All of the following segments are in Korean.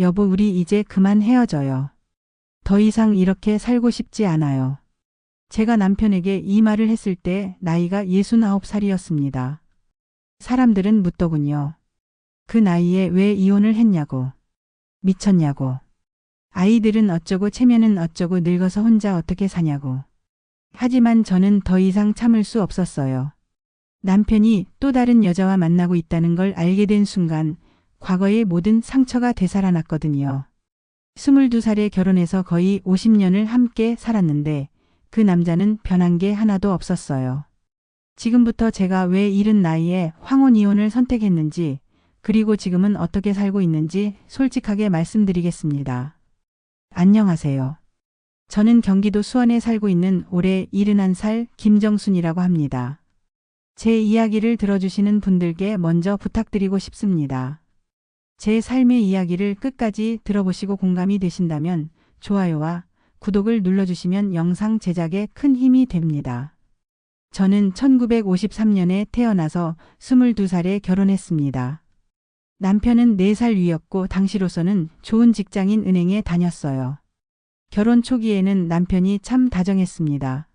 여보, 우리 이제 그만 헤어져요. 더 이상 이렇게 살고 싶지 않아요. 제가 남편에게 이 말을 했을 때 나이가 69살이었습니다. 사람들은 묻더군요. 그 나이에 왜 이혼을 했냐고. 미쳤냐고. 아이들은 어쩌고 체면은 어쩌고 늙어서 혼자 어떻게 사냐고. 하지만 저는 더 이상 참을 수 없었어요. 남편이 또 다른 여자와 만나고 있다는 걸 알게 된 순간 과거의 모든 상처가 되살아났거든요. 22살에 결혼해서 거의 50년을 함께 살았는데 그 남자는 변한 게 하나도 없었어요. 지금부터 제가 왜 이른 나이에 황혼 이혼을 선택했는지 그리고 지금은 어떻게 살고 있는지 솔직하게 말씀드리겠습니다. 안녕하세요. 저는 경기도 수원에 살고 있는 올해 71살 김정순이라고 합니다. 제 이야기를 들어주시는 분들께 먼저 부탁드리고 싶습니다. 제 삶의 이야기를 끝까지 들어보시고 공감이 되신다면 좋아요와 구독을 눌러주시면 영상 제작에 큰 힘이 됩니다. 저는 1953년에 태어나서 22살에 결혼했습니다. 남편은 4살 위였고 당시로서는 좋은 직장인 은행에 다녔어요. 결혼 초기에는 남편이 참 다정했습니다.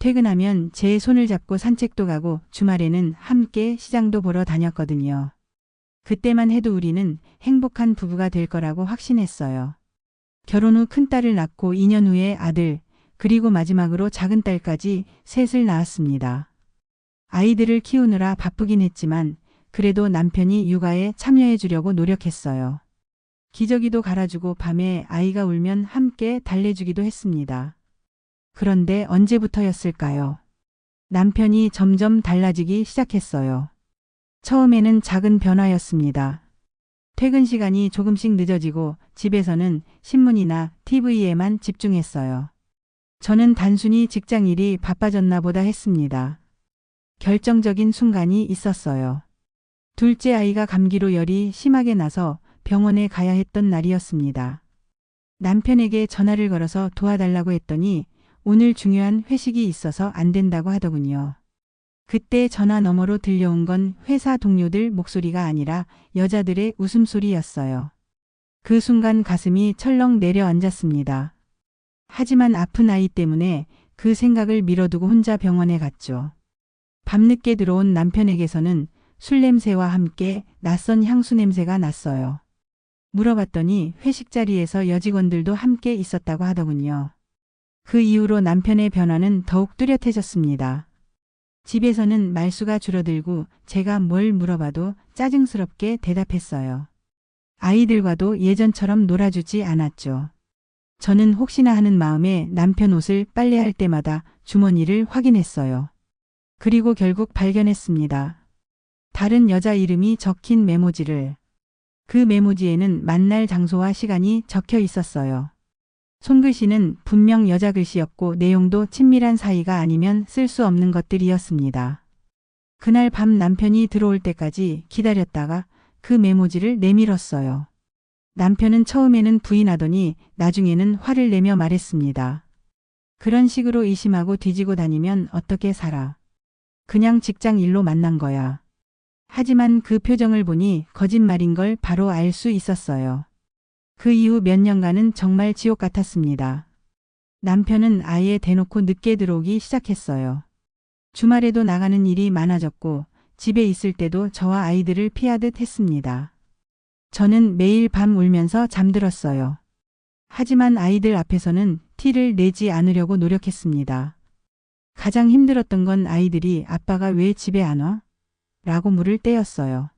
퇴근하면 제 손을 잡고 산책도 가고 주말에는 함께 시장도 보러 다녔거든요. 그때만 해도 우리는 행복한 부부가 될 거라고 확신했어요. 결혼 후 큰딸을 낳고 2년 후에 아들, 그리고 마지막으로 작은 딸까지 셋을 낳았습니다. 아이들을 키우느라 바쁘긴 했지만 그래도 남편이 육아에 참여해 주려고 노력했어요. 기저귀도 갈아주고 밤에 아이가 울면 함께 달래주기도 했습니다. 그런데 언제부터였을까요? 남편이 점점 달라지기 시작했어요. 처음에는 작은 변화였습니다. 퇴근 시간이 조금씩 늦어지고 집에서는 신문이나 TV에만 집중했어요. 저는 단순히 직장 일이 바빠졌나 보다 했습니다. 결정적인 순간이 있었어요. 둘째 아이가 감기로 열이 심하게 나서 병원에 가야 했던 날이었습니다. 남편에게 전화를 걸어서 도와달라고 했더니 오늘 중요한 회식이 있어서 안 된다고 하더군요. 그때 전화 너머로 들려온 건 회사 동료들 목소리가 아니라 여자들의 웃음소리였어요. 그 순간 가슴이 철렁 내려앉았습니다. 하지만 아픈 아이 때문에 그 생각을 미뤄두고 혼자 병원에 갔죠. 밤늦게 들어온 남편에게서는 술 냄새와 함께 낯선 향수 냄새가 났어요. 물어봤더니 회식 자리에서 여직원들도 함께 있었다고 하더군요. 그 이후로 남편의 변화는 더욱 뚜렷해졌습니다. 집에서는 말수가 줄어들고 제가 뭘 물어봐도 짜증스럽게 대답했어요. 아이들과도 예전처럼 놀아주지 않았죠. 저는 혹시나 하는 마음에 남편 옷을 빨래할 때마다 주머니를 확인했어요. 그리고 결국 발견했습니다. 다른 여자 이름이 적힌 메모지를. 그 메모지에는 만날 장소와 시간이 적혀 있었어요. 손글씨는 분명 여자 글씨였고 내용도 친밀한 사이가 아니면 쓸 수 없는 것들이었습니다. 그날 밤 남편이 들어올 때까지 기다렸다가 그 메모지를 내밀었어요. 남편은 처음에는 부인하더니 나중에는 화를 내며 말했습니다. 그런 식으로 의심하고 뒤지고 다니면 어떻게 살아. 그냥 직장 일로 만난 거야. 하지만 그 표정을 보니 거짓말인 걸 바로 알 수 있었어요. 그 이후 몇 년간은 정말 지옥 같았습니다. 남편은 아예 대놓고 늦게 들어오기 시작했어요. 주말에도 나가는 일이 많아졌고 집에 있을 때도 저와 아이들을 피하듯 했습니다. 저는 매일 밤 울면서 잠들었어요. 하지만 아이들 앞에서는 티를 내지 않으려고 노력했습니다. 가장 힘들었던 건 아이들이 아빠가 왜 집에 안 와? 라고 물을 때였어요.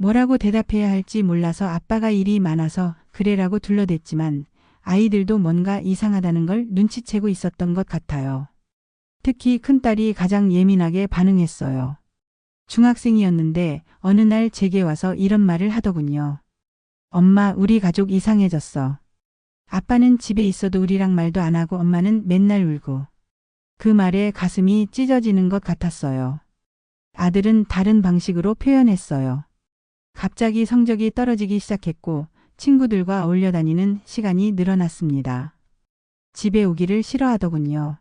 뭐라고 대답해야 할지 몰라서 아빠가 일이 많아서 그래라고 둘러댔지만 아이들도 뭔가 이상하다는 걸 눈치채고 있었던 것 같아요. 특히 큰딸이 가장 예민하게 반응했어요. 중학생이었는데 어느 날 제게 와서 이런 말을 하더군요. 엄마, 우리 가족 이상해졌어. 아빠는 집에 있어도 우리랑 말도 안 하고 엄마는 맨날 울고. 그 말에 가슴이 찢어지는 것 같았어요. 아들은 다른 방식으로 표현했어요. 갑자기 성적이 떨어지기 시작했고 친구들과 어울려 다니는 시간이 늘어났습니다. 집에 오기를 싫어하더군요.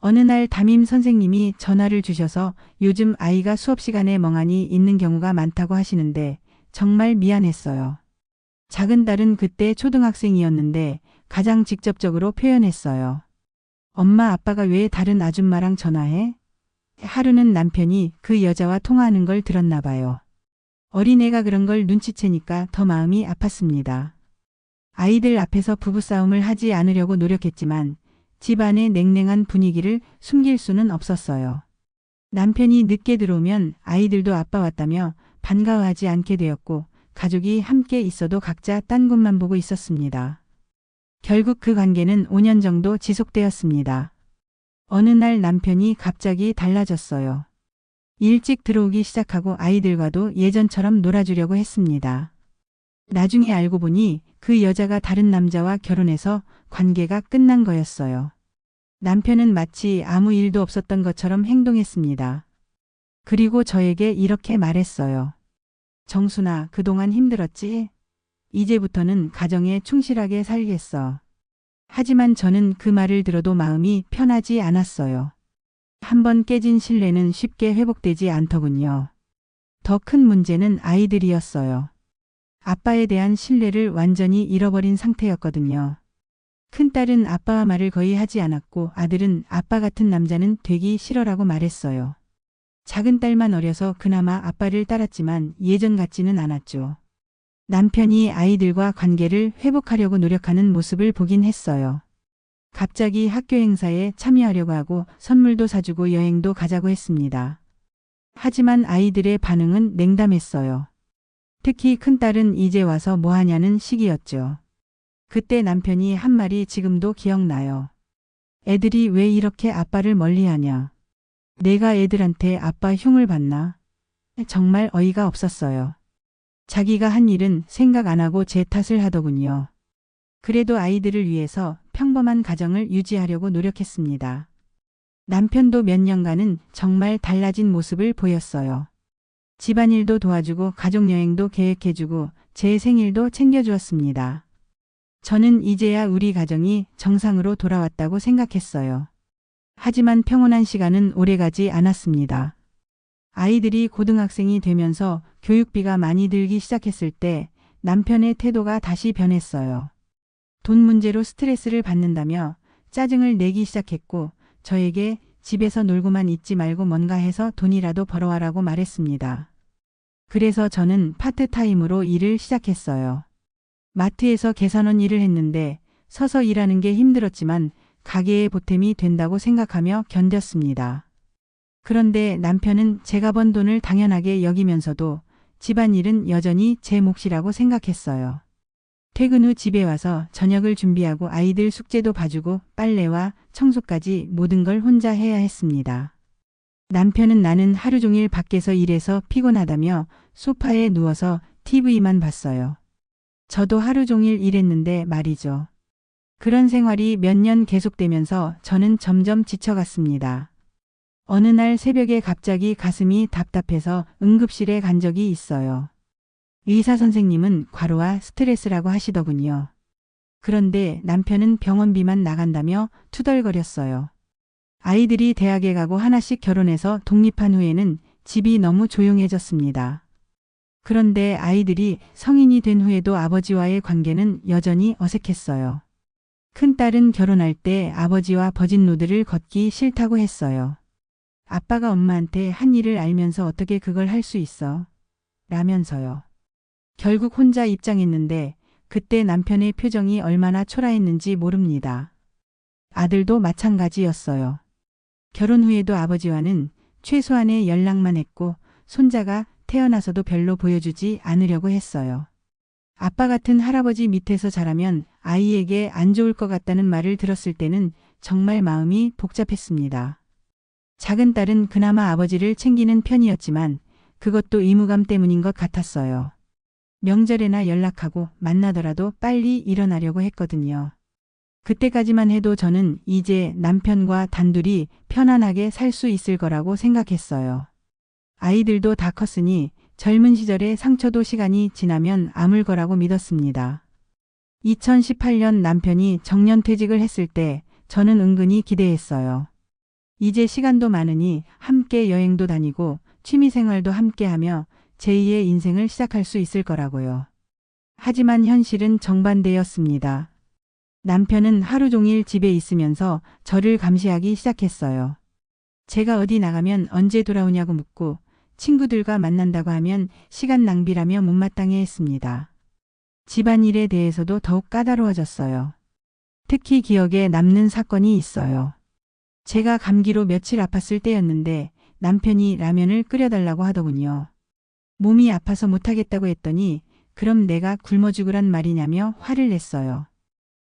어느 날 담임 선생님이 전화를 주셔서 요즘 아이가 수업 시간에 멍하니 있는 경우가 많다고 하시는데 정말 미안했어요. 작은 딸은 그때 초등학생이었는데 가장 직접적으로 표현했어요. 엄마 아빠가 왜 다른 아줌마랑 전화해? 하루는 남편이 그 여자와 통화하는 걸 들었나 봐요. 어린애가 그런 걸 눈치채니까 더 마음이 아팠습니다. 아이들 앞에서 부부싸움을 하지 않으려고 노력했지만 집안의 냉랭한 분위기를 숨길 수는 없었어요. 남편이 늦게 들어오면 아이들도 아빠 왔다며 반가워하지 않게 되었고 가족이 함께 있어도 각자 딴 곳만 보고 있었습니다. 결국 그 관계는 5년 정도 지속되었습니다. 어느 날 남편이 갑자기 달라졌어요. 일찍 들어오기 시작하고 아이들과도 예전처럼 놀아주려고 했습니다. 나중에 알고 보니 그 여자가 다른 남자와 결혼해서 관계가 끝난 거였어요. 남편은 마치 아무 일도 없었던 것처럼 행동했습니다. 그리고 저에게 이렇게 말했어요. 정순아, 그동안 힘들었지? 이제부터는 가정에 충실하게 살겠어. 하지만 저는 그 말을 들어도 마음이 편하지 않았어요. 한번 깨진 신뢰는 쉽게 회복되지 않더군요. 더 큰 문제는 아이들이었어요. 아빠에 대한 신뢰를 완전히 잃어버린 상태였거든요. 큰딸은 아빠와 말을 거의 하지 않았고 아들은 아빠 같은 남자는 되기 싫어라고 말했어요. 작은 딸만 어려서 그나마 아빠를 따랐지만 예전 같지는 않았죠. 남편이 아이들과 관계를 회복하려고 노력하는 모습을 보긴 했어요. 갑자기 학교 행사에 참여하려고 하고 선물도 사주고 여행도 가자고 했습니다. 하지만 아이들의 반응은 냉담했어요. 특히 큰딸은 이제 와서 뭐 하냐는 시기였죠. 그때 남편이 한 말이 지금도 기억나요. 애들이 왜 이렇게 아빠를 멀리 하냐. 내가 애들한테 아빠 흉을 봤나? 정말 어이가 없었어요. 자기가 한 일은 생각 안 하고 제 탓을 하더군요. 그래도 아이들을 위해서 평범한 가정을 유지하려고 노력했습니다. 남편도 몇 년간은 정말 달라진 모습을 보였어요. 집안일도 도와주고 가족여행도 계획해주고 제 생일도 챙겨주었습니다. 저는 이제야 우리 가정이 정상으로 돌아왔다고 생각했어요. 하지만 평온한 시간은 오래가지 않았습니다. 아이들이 고등학생이 되면서 교육비가 많이 들기 시작했을 때 남편의 태도가 다시 변했어요. 돈 문제로 스트레스를 받는다며 짜증을 내기 시작했고 저에게 집에서 놀고만 있지 말고 뭔가 해서 돈이라도 벌어와라고 말했습니다. 그래서 저는 파트타임으로 일을 시작했어요. 마트에서 계산원 일을 했는데 서서 일하는 게 힘들었지만 가게의 보탬이 된다고 생각하며 견뎠습니다. 그런데 남편은 제가 번 돈을 당연하게 여기면서도 집안일은 여전히 제 몫이라고 생각했어요. 퇴근 후 집에 와서 저녁을 준비하고 아이들 숙제도 봐주고 빨래와 청소까지 모든 걸 혼자 해야 했습니다. 남편은 나는 하루 종일 밖에서 일해서 피곤하다며 소파에 누워서 TV만 봤어요. 저도 하루 종일 일했는데 말이죠. 그런 생활이 몇 년 계속되면서 저는 점점 지쳐갔습니다. 어느 날 새벽에 갑자기 가슴이 답답해서 응급실에 간 적이 있어요. 의사 선생님은 과로와 스트레스라고 하시더군요. 그런데 남편은 병원비만 나간다며 투덜거렸어요. 아이들이 대학에 가고 하나씩 결혼해서 독립한 후에는 집이 너무 조용해졌습니다. 그런데 아이들이 성인이 된 후에도 아버지와의 관계는 여전히 어색했어요. 큰딸은 결혼할 때 아버지와 버진 로드를 걷기 싫다고 했어요. 아빠가 엄마한테 한 일을 알면서 어떻게 그걸 할 수 있어? 라면서요. 결국 혼자 입장했는데 그때 남편의 표정이 얼마나 초라했는지 모릅니다. 아들도 마찬가지였어요. 결혼 후에도 아버지와는 최소한의 연락만 했고 손자가 태어나서도 별로 보여주지 않으려고 했어요. 아빠 같은 할아버지 밑에서 자라면 아이에게 안 좋을 것 같다는 말을 들었을 때는 정말 마음이 복잡했습니다. 작은 딸은 그나마 아버지를 챙기는 편이었지만 그것도 의무감 때문인 것 같았어요. 명절에나 연락하고 만나더라도 빨리 일어나려고 했거든요. 그때까지만 해도 저는 이제 남편과 단둘이 편안하게 살 수 있을 거라고 생각했어요. 아이들도 다 컸으니 젊은 시절의 상처도 시간이 지나면 아물 거라고 믿었습니다. 2018년 남편이 정년 퇴직을 했을 때 저는 은근히 기대했어요. 이제 시간도 많으니 함께 여행도 다니고 취미생활도 함께 하며 제2의 인생을 시작할 수 있을 거라고요. 하지만 현실은 정반대였습니다. 남편은 하루 종일 집에 있으면서 저를 감시하기 시작했어요. 제가 어디 나가면 언제 돌아오냐고 묻고 친구들과 만난다고 하면 시간 낭비라며 못마땅해 했습니다. 집안일에 대해서도 더욱 까다로워졌어요. 특히 기억에 남는 사건이 있어요. 제가 감기로 며칠 아팠을 때였는데 남편이 라면을 끓여달라고 하더군요. 몸이 아파서 못하겠다고 했더니 그럼 내가 굶어 죽으란 말이냐며 화를 냈어요.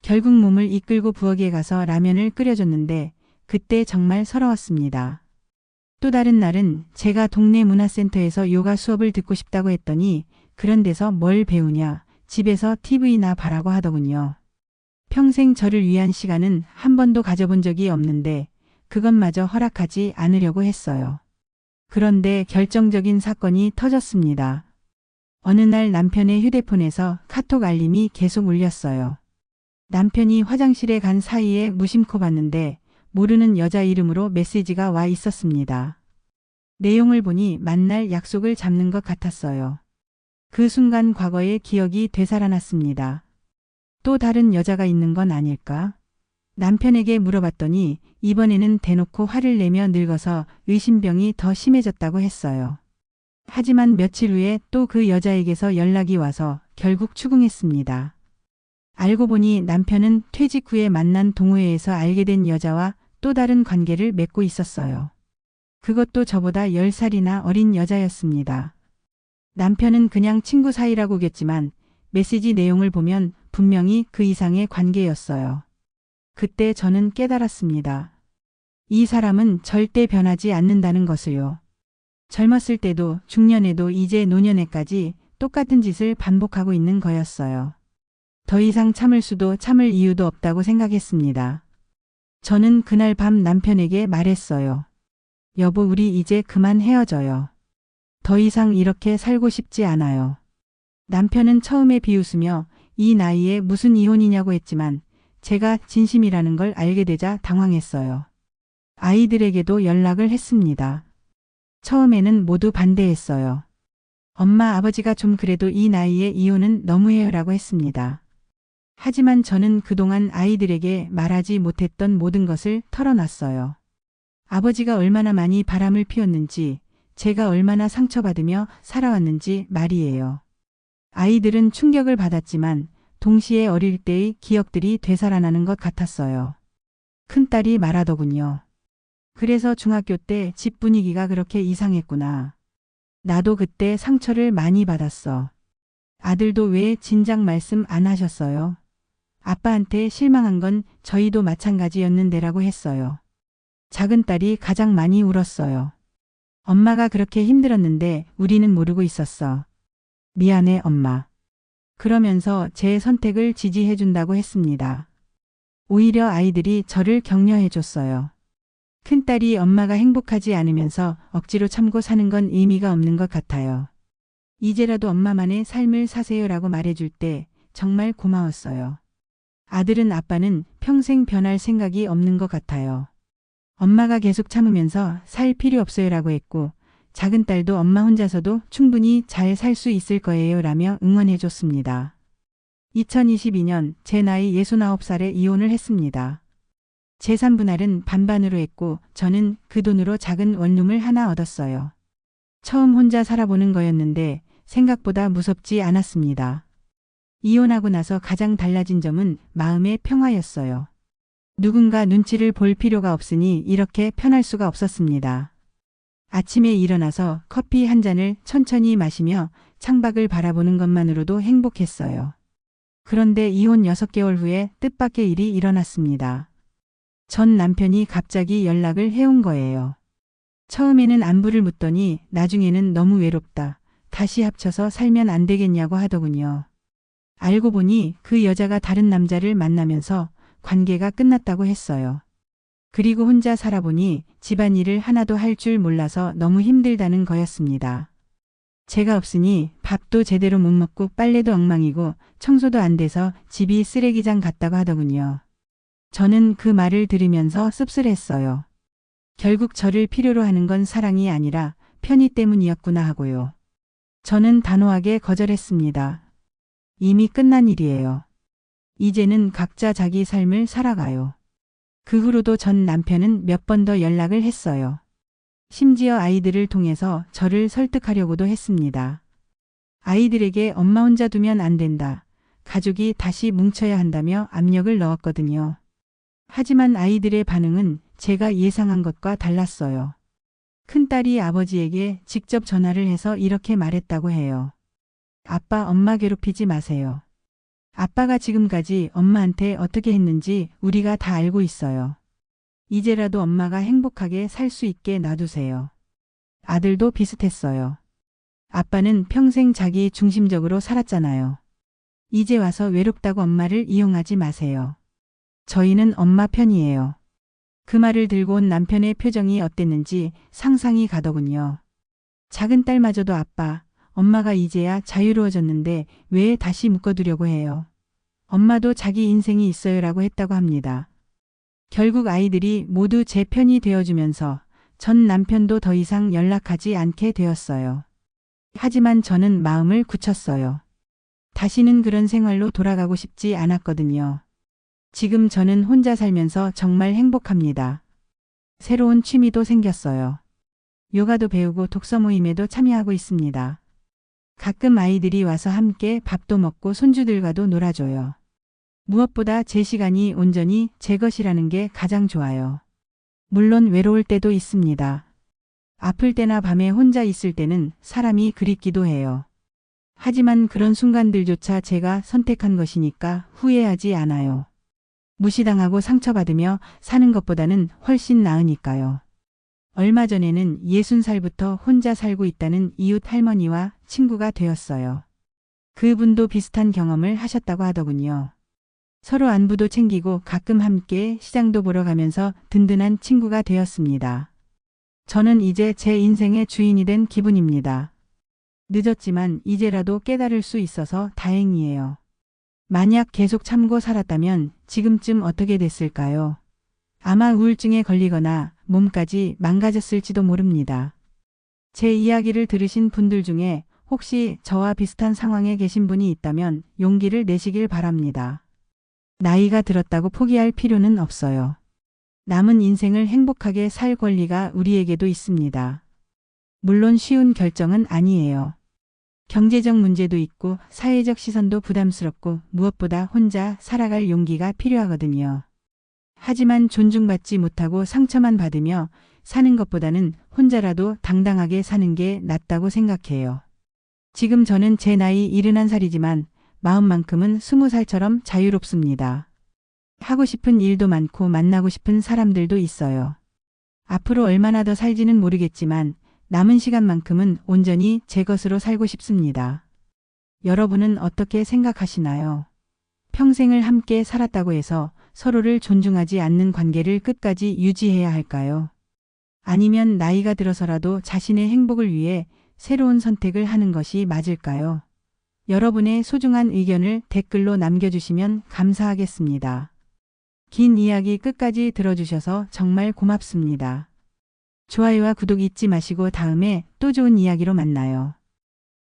결국 몸을 이끌고 부엌에 가서 라면을 끓여줬는데 그때 정말 서러웠습니다. 또 다른 날은 제가 동네 문화센터에서 요가 수업을 듣고 싶다고 했더니 그런 데서 뭘 배우냐 집에서 TV나 봐라고 하더군요. 평생 저를 위한 시간은 한 번도 가져본 적이 없는데 그것마저 허락하지 않으려고 했어요. 그런데 결정적인 사건이 터졌습니다. 어느 날 남편의 휴대폰에서 카톡 알림이 계속 울렸어요. 남편이 화장실에 간 사이에 무심코 봤는데 모르는 여자 이름으로 메시지가 와 있었습니다. 내용을 보니 만날 약속을 잡는 것 같았어요. 그 순간 과거의 기억이 되살아났습니다. 또 다른 여자가 있는 건 아닐까? 남편에게 물어봤더니 이번에는 대놓고 화를 내며 늙어서 의심병이 더 심해졌다고 했어요. 하지만 며칠 후에 또 그 여자에게서 연락이 와서 결국 추궁했습니다. 알고 보니 남편은 퇴직 후에 만난 동호회에서 알게 된 여자와 또 다른 관계를 맺고 있었어요. 그것도 저보다 10살이나 어린 여자였습니다. 남편은 그냥 친구 사이라고겠지만 메시지 내용을 보면 분명히 그 이상의 관계였어요. 그때 저는 깨달았습니다. 이 사람은 절대 변하지 않는다는 것을요. 젊었을 때도 중년에도 이제 노년에까지 똑같은 짓을 반복하고 있는 거였어요. 더 이상 참을 수도 참을 이유도 없다고 생각했습니다. 저는 그날 밤 남편에게 말했어요. 여보, 우리 이제 그만 헤어져요. 더 이상 이렇게 살고 싶지 않아요. 남편은 처음에 비웃으며 이 나이에 무슨 이혼이냐고 했지만 제가 진심이라는 걸 알게 되자 당황했어요. 아이들에게도 연락을 했습니다. 처음에는 모두 반대했어요. 엄마 아버지가 좀 그래도 이 나이에 이혼은 너무해요라고 했습니다. 하지만 저는 그동안 아이들에게 말하지 못했던 모든 것을 털어놨어요. 아버지가 얼마나 많이 바람을 피웠는지, 제가 얼마나 상처받으며 살아왔는지 말이에요. 아이들은 충격을 받았지만 동시에 어릴 때의 기억들이 되살아나는 것 같았어요. 큰딸이 말하더군요. 그래서 중학교 때 집 분위기가 그렇게 이상했구나. 나도 그때 상처를 많이 받았어. 아들도 왜 진작 말씀 안 하셨어요? 아빠한테 실망한 건 저희도 마찬가지였는데라고 했어요. 작은 딸이 가장 많이 울었어요. 엄마가 그렇게 힘들었는데 우리는 모르고 있었어. 미안해, 엄마. 그러면서 제 선택을 지지해 준다고 했습니다. 오히려 아이들이 저를 격려해 줬어요. 큰딸이 엄마가 행복하지 않으면서 억지로 참고 사는 건 의미가 없는 것 같아요. 이제라도 엄마만의 삶을 사세요라고 말해줄 때 정말 고마웠어요. 아들은 아빠는 평생 변할 생각이 없는 것 같아요. 엄마가 계속 참으면서 살 필요 없어요라고 했고 작은 딸도 엄마 혼자서도 충분히 잘 살 수 있을 거예요 라며 응원해 줬습니다. 2022년 제 나이 69살에 이혼을 했습니다. 재산 분할은 반반으로 했고 저는 그 돈으로 작은 원룸을 하나 얻었어요. 처음 혼자 살아보는 거였는데 생각보다 무섭지 않았습니다. 이혼하고 나서 가장 달라진 점은 마음의 평화였어요. 누군가 눈치를 볼 필요가 없으니 이렇게 편할 수가 없었습니다. 아침에 일어나서 커피 한 잔을 천천히 마시며 창밖을 바라보는 것만으로도 행복했어요. 그런데 이혼 6개월 후에 뜻밖의 일이 일어났습니다. 전 남편이 갑자기 연락을 해온 거예요. 처음에는 안부를 묻더니 나중에는 너무 외롭다. 다시 합쳐서 살면 안 되겠냐고 하더군요. 알고 보니 그 여자가 다른 남자를 만나면서 관계가 끝났다고 했어요. 그리고 혼자 살아보니 집안일을 하나도 할 줄 몰라서 너무 힘들다는 거였습니다. 제가 없으니 밥도 제대로 못 먹고 빨래도 엉망이고 청소도 안 돼서 집이 쓰레기장 같다고 하더군요. 저는 그 말을 들으면서 씁쓸했어요. 결국 저를 필요로 하는 건 사랑이 아니라 편의 때문이었구나 하고요. 저는 단호하게 거절했습니다. 이미 끝난 일이에요. 이제는 각자 자기 삶을 살아가요. 그 후로도 전 남편은 몇 번 더 연락을 했어요. 심지어 아이들을 통해서 저를 설득하려고도 했습니다. 아이들에게 엄마 혼자 두면 안 된다. 가족이 다시 뭉쳐야 한다며 압력을 넣었거든요. 하지만 아이들의 반응은 제가 예상한 것과 달랐어요. 큰딸이 아버지에게 직접 전화를 해서 이렇게 말했다고 해요. 아빠 엄마 괴롭히지 마세요. 아빠가 지금까지 엄마한테 어떻게 했는지 우리가 다 알고 있어요. 이제라도 엄마가 행복하게 살 수 있게 놔두세요. 아들도 비슷했어요. 아빠는 평생 자기 중심적으로 살았잖아요. 이제 와서 외롭다고 엄마를 이용하지 마세요. 저희는 엄마 편이에요. 그 말을 들고 온 남편의 표정이 어땠는지 상상이 가더군요. 작은 딸마저도 아빠, 엄마가 이제야 자유로워졌는데 왜 다시 묶어두려고 해요. 엄마도 자기 인생이 있어요 라고 했다고 합니다. 결국 아이들이 모두 제 편이 되어주면서 전 남편도 더 이상 연락하지 않게 되었어요. 하지만 저는 마음을 굳혔어요. 다시는 그런 생활로 돌아가고 싶지 않았거든요. 지금 저는 혼자 살면서 정말 행복합니다. 새로운 취미도 생겼어요. 요가도 배우고 독서 모임에도 참여하고 있습니다. 가끔 아이들이 와서 함께 밥도 먹고 손주들과도 놀아줘요. 무엇보다 제 시간이 온전히 제 것이라는 게 가장 좋아요. 물론 외로울 때도 있습니다. 아플 때나 밤에 혼자 있을 때는 사람이 그립기도 해요. 하지만 그런 순간들조차 제가 선택한 것이니까 후회하지 않아요. 무시당하고 상처받으며 사는 것보다는 훨씬 나으니까요. 얼마 전에는 60살부터 혼자 살고 있다는 이웃 할머니와 친구가 되었어요. 그분도 비슷한 경험을 하셨다고 하더군요. 서로 안부도 챙기고 가끔 함께 시장도 보러 가면서 든든한 친구가 되었습니다. 저는 이제 제 인생의 주인이 된 기분입니다. 늦었지만 이제라도 깨달을 수 있어서 다행이에요. 만약 계속 참고 살았다면 지금쯤 어떻게 됐을까요? 아마 우울증에 걸리거나 몸까지 망가졌을지도 모릅니다. 제 이야기를 들으신 분들 중에 혹시 저와 비슷한 상황에 계신 분이 있다면 용기를 내시길 바랍니다. 나이가 들었다고 포기할 필요는 없어요. 남은 인생을 행복하게 살 권리가 우리에게도 있습니다. 물론 쉬운 결정은 아니에요. 경제적 문제도 있고 사회적 시선도 부담스럽고 무엇보다 혼자 살아갈 용기가 필요하거든요. 하지만 존중받지 못하고 상처만 받으며 사는 것보다는 혼자라도 당당하게 사는 게 낫다고 생각해요. 지금 저는 제 나이 71살이지만 마음만큼은 20살처럼 자유롭습니다. 하고 싶은 일도 많고 만나고 싶은 사람들도 있어요. 앞으로 얼마나 더 살지는 모르겠지만 남은 시간만큼은 온전히 제 것으로 살고 싶습니다. 여러분은 어떻게 생각하시나요? 평생을 함께 살았다고 해서 서로를 존중하지 않는 관계를 끝까지 유지해야 할까요? 아니면 나이가 들어서라도 자신의 행복을 위해 새로운 선택을 하는 것이 맞을까요? 여러분의 소중한 의견을 댓글로 남겨주시면 감사하겠습니다. 긴 이야기 끝까지 들어주셔서 정말 고맙습니다. 좋아요와 구독 잊지 마시고 다음에 또 좋은 이야기로 만나요.